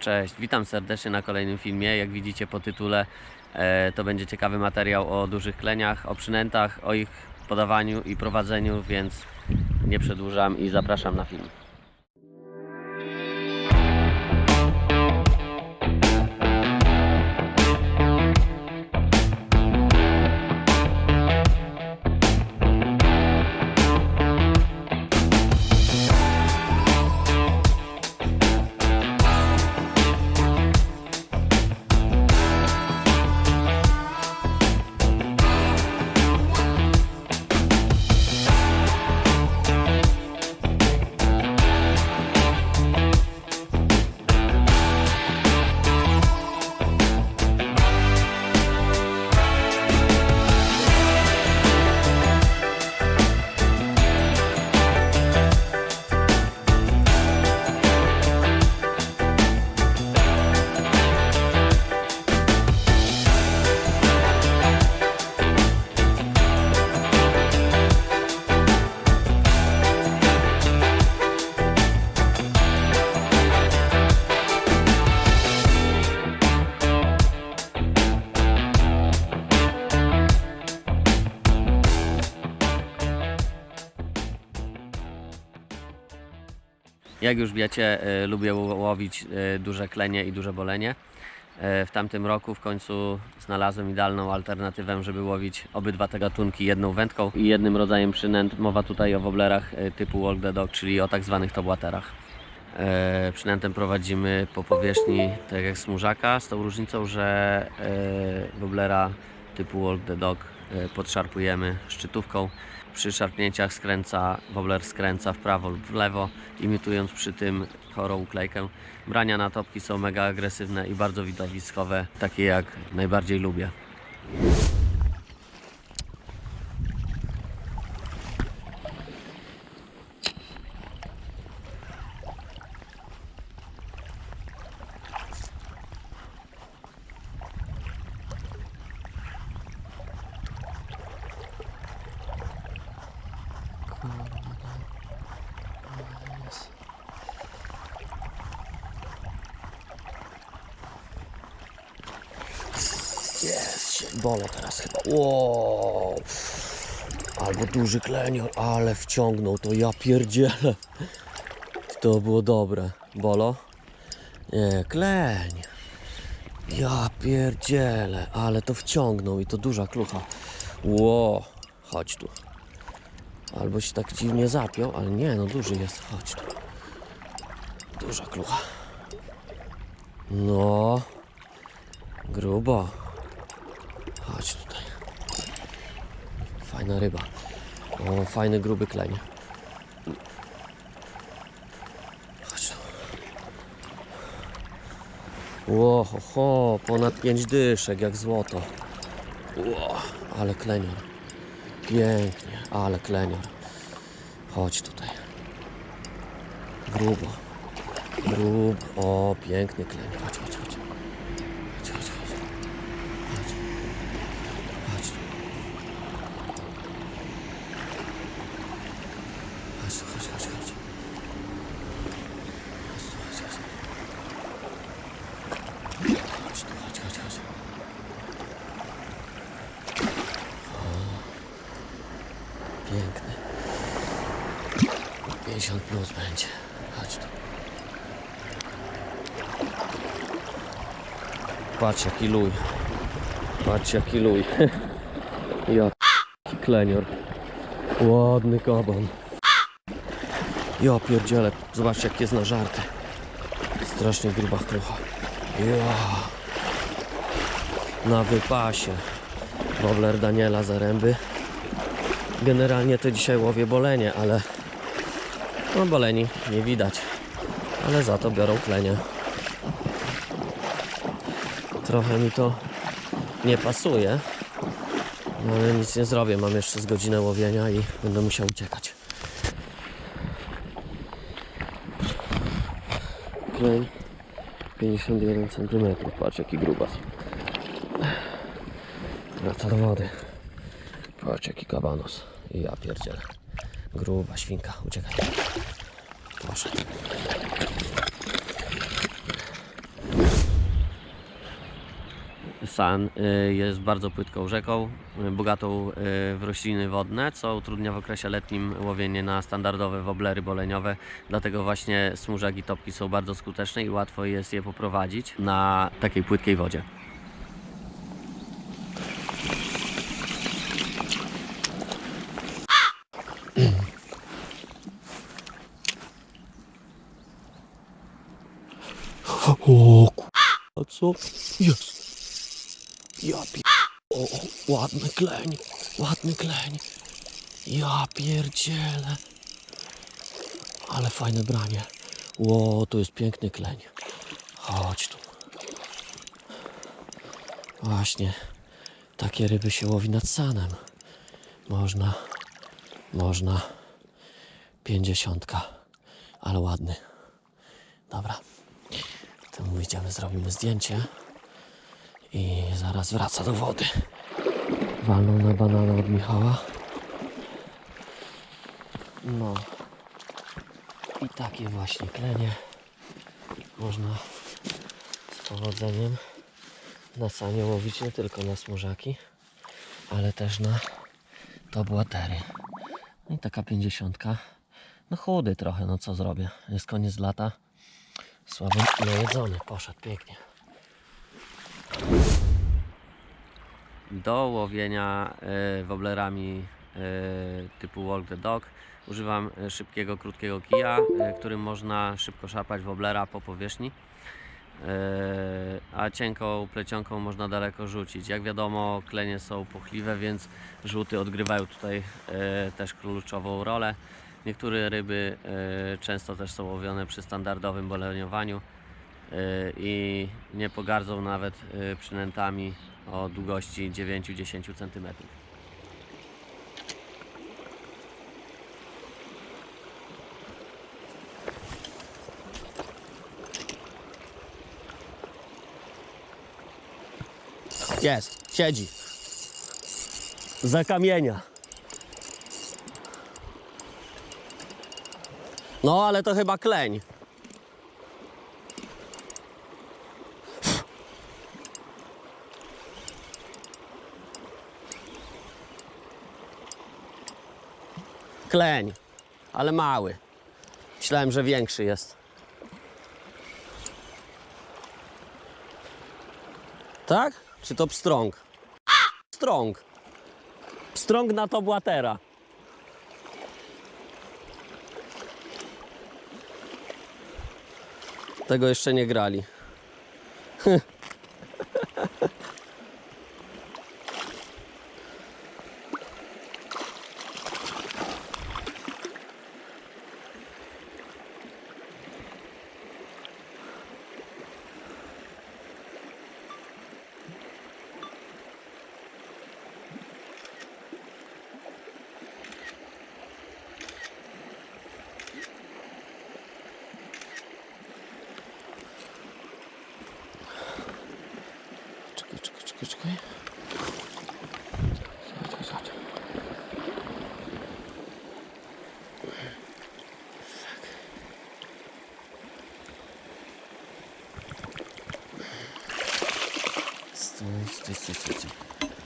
Cześć, witam serdecznie na kolejnym filmie. Jak widzicie po tytule, e, to będzie ciekawy materiał o dużych kleniach, o przynętach, o ich podawaniu i prowadzeniu, więc nie przedłużam i zapraszam na film. Jak już wiecie, e, lubię łowić e, duże klenie i duże bolenie. E, W tamtym roku w końcu znalazłem idealną alternatywę, żeby łowić obydwa te gatunki jedną wędką i jednym rodzajem przynęt. Mowa tutaj o woblerach typu Walk the Dog, czyli o tak zwanych tobłaterach. Przynętę prowadzimy po powierzchni tak jak smużaka, z tą różnicą, że woblera typu Walk the Dog podszarpujemy szczytówką. Przy szarpnięciach skręca, wobler skręca w prawo lub w lewo, imitując przy tym chorą uklejkę. Brania na topki są mega agresywne i bardzo widowiskowe, takie jak najbardziej lubię. Bolę teraz chyba. Wow. Albo duży klenior, ale wciągnął to, ja pierdzielę. To było dobre. Bolo? Nie, kleń. Ja pierdzielę, ale to wciągnął i to duża klucha. Ło, chodź tu. Albo się tak dziwnie zapiął, ale nie, no duży jest, chodź tu. Duża klucha. No, grubo. Chodź tutaj. Fajna ryba. O, fajny, gruby kleń. Chodź tu. Ło, ho, ho, ponad pięć dyszek, jak złoto. Ło, ale klenior. Pięknie, ale klenior. Chodź tutaj. Grubo. Grub. O, piękny klenior. Chodź, chodź, chodź. Chodź. Chodź. Chodź, tu, chodź, chodź, chodź. Chodź, tu, chodź, chodź. Chodź, tu, chodź, chodź, chodź. O, Piękny. 50 plus będzie. Chodź tu. Patrz jaki luj. Patrz jaki luj. Ja p- klenior. Ładny kaban. Ja pierdzielę. Zobaczcie jak jest na żarty. Strasznie gruba krucha. Ja. Na wypasie. Wobler Daniela Zaręby. Generalnie to dzisiaj łowię bolenie, ale no boleni nie widać. Ale za to biorą klenie. Trochę mi to nie pasuje. No ale nic nie zrobię. Mam jeszcze z godzinę łowienia i będę musiał uciekać. Klej 51 cm. Patrz jaki grubas. Wraca do wody. Patrz jaki kabanos. I ja pierdzielę. Gruba świnka, uciekaj. Proszę. San y, jest bardzo płytką rzeką, y, bogatą y, w rośliny wodne, co utrudnia w okresie letnim łowienie na standardowe woblery boleniowe. Dlatego właśnie smużak i topki są bardzo skuteczne i łatwo jest je poprowadzić na takiej płytkiej wodzie. O a co? Jest. Ja pier... O, o, ładny kleń, ładny kleń. Ja pierdzielę. Ale fajne branie. Ło, to jest piękny kleń. Chodź tu. Właśnie. Takie ryby się łowi nad sanem. Można. Można. Pięćdziesiątka. Ale ładny. Dobra. To mu idziemy, zrobimy zdjęcie. I zaraz wraca do wody. Walną na banana od Michała. No. I takie właśnie klenie można z powodzeniem na sanie łowić nie tylko na smużaki, ale też na tobłatery. No i taka pięćdziesiątka. No chudy trochę, no co zrobię. Jest koniec lata. Słabo najedzony, poszedł pięknie. Do łowienia y, woblerami y, typu Walk the Dog używam y, szybkiego, krótkiego kija, y, którym można szybko szarpać woblera po powierzchni. A cienką plecionką można daleko rzucić. Jak wiadomo, klenie są puchliwe, więc rzuty odgrywają tutaj też kluczową rolę. Niektóre ryby y, często też są łowione przy standardowym boleniowaniu y, i nie pogardzą nawet y, przynętami o długości 9-10 cm. Jest, siedzi. Za kamienia. No, ale to chyba kleń. Kleń, ale mały. Myślałem, że większy jest. Tak? Czy to pstrąg? Pstrąg. Pstrąg na to błatera. Tego jeszcze nie grali.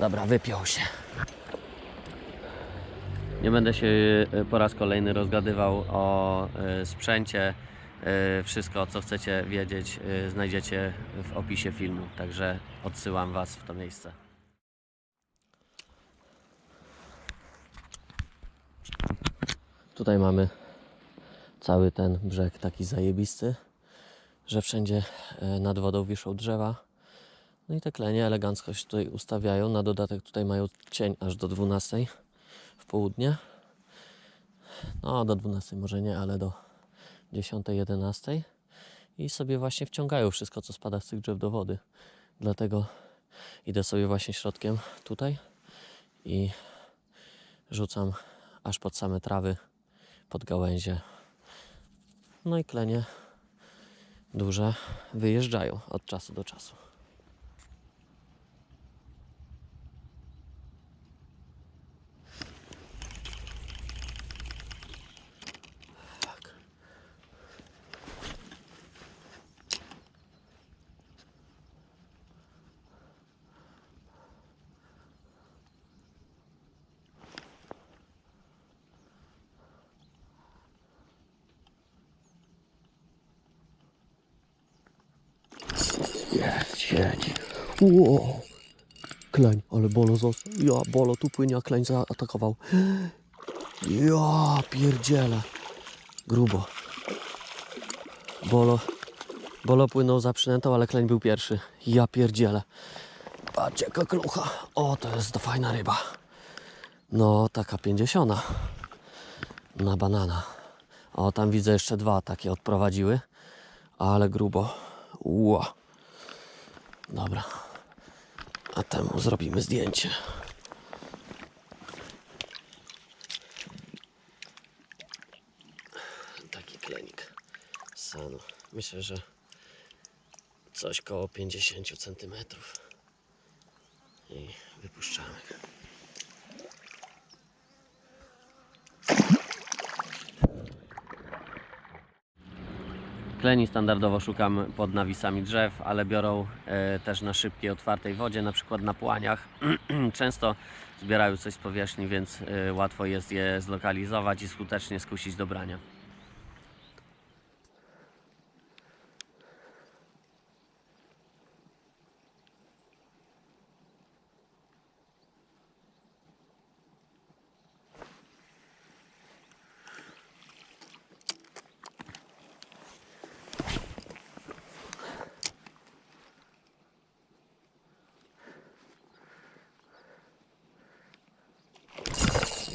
Dobra, wypiął się. Nie będę się y, po raz kolejny rozgadywał o y, sprzęcie. Y, Wszystko, co chcecie wiedzieć, znajdziecie w opisie filmu, także odsyłam Was w to miejsce. Tutaj mamy cały ten brzeg taki zajebisty, że wszędzie e, nad wodą wiszą drzewa. No i te klenie elegancko się tutaj ustawiają. Na dodatek tutaj mają cień aż do 12 w południe. No do 12 może nie, ale do 10, 11 i sobie właśnie wciągają wszystko, co spada z tych drzew do wody. Dlatego idę sobie właśnie środkiem tutaj i rzucam aż pod same trawy, pod gałęzie. No i klenie duże wyjeżdżają od czasu do czasu. Jest. Wow. Kleń, ale Bolo został. Ja, Bolo tu płynie, a Kleń zaatakował. Ja, pierdziele. Grubo. Bolo, Bolo płynął za przynętą, ale Kleń był pierwszy. Ja pierdziele. Patrzcie, jaka klucha. O, to jest fajna ryba. No, taka pięćdziesiąta. Na banana. O, tam widzę jeszcze dwa takie odprowadziły. Ale grubo. Ło. Dobra. A temu zrobimy zdjęcie. Taki klenik. Sanu. Myślę, że coś koło 50 cm. I wypuszczamy. Kleni standardowo szukam pod nawisami drzew, ale biorą e, też na szybkiej, otwartej wodzie, na przykład na płaniach. Często zbierają coś z powierzchni, więc e, łatwo jest je zlokalizować i skutecznie skusić do brania.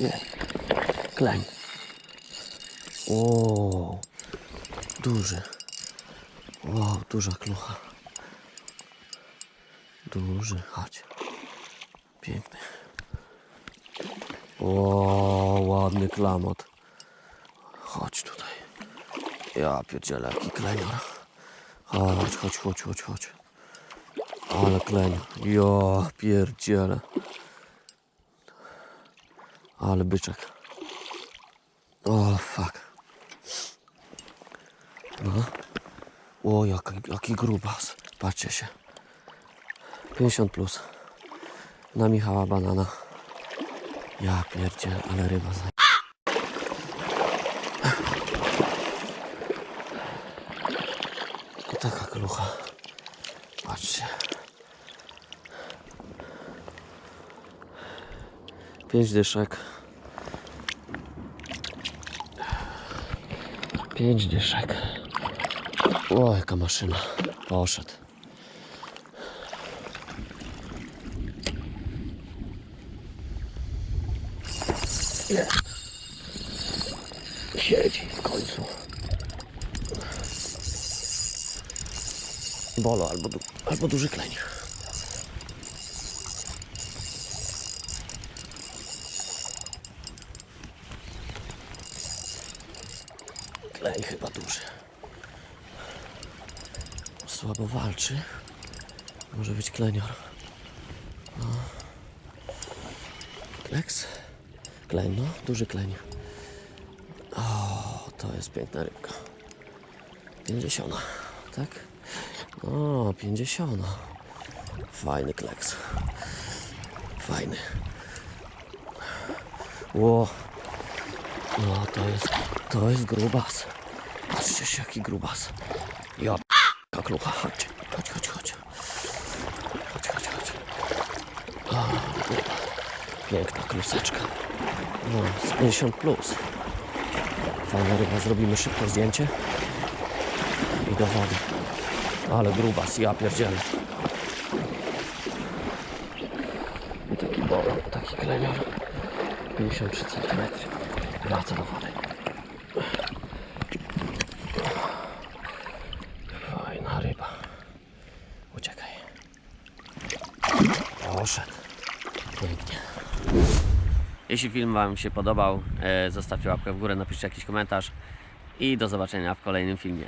Jest. Kleń. O, duży. Wow, duża klucha. Duży, chodź. Piękny. O, ładny klamot. Chodź tutaj. Ja pierdzielę, jaki klenior. Chodź, chodź, chodź, chodź, chodź. Ale klenior. Ja pierdzielę. Ale byczek. O, fuck. No. O, jaki, jaki grubas. Patrzcie się. 50 plus. Na Michała banana. Ja pierdziel, ale ryba za... Taka klucha. Patrzcie. Pięć dyszek. Pięć dyszek. O, jaka maszyna. Poszedł. Siedzi w końcu. Bolo albo, du- albo duży kleń. Klej chyba duży. Słabo walczy. Może być klenior. No. Kleks? No. Duży kleń. O, to jest piękna rybka. Pięćdziesiąta, tak? O, pięćdziesiąta. Fajny kleks. Fajny. Ło, no to jest, to jest grubas. Patrzcie się jaki grubas. Ja p***a klucha, chodź, chodź, chodź, chodź. Chodź, chodź, chodź. O. Piękna kluseczka. No, z 50 plus. Fajna ryba, zrobimy szybko zdjęcie. I do wody. Ale grubas, ja pierdzielę. I taki bolo, taki klenior. 53 cm. Wraca do wody. Fajna ryba. Uciekaj. Poszedł. Pięknie. Jeśli film Wam się podobał, e, zostawcie łapkę w górę, napiszcie jakiś komentarz i do zobaczenia w kolejnym filmie.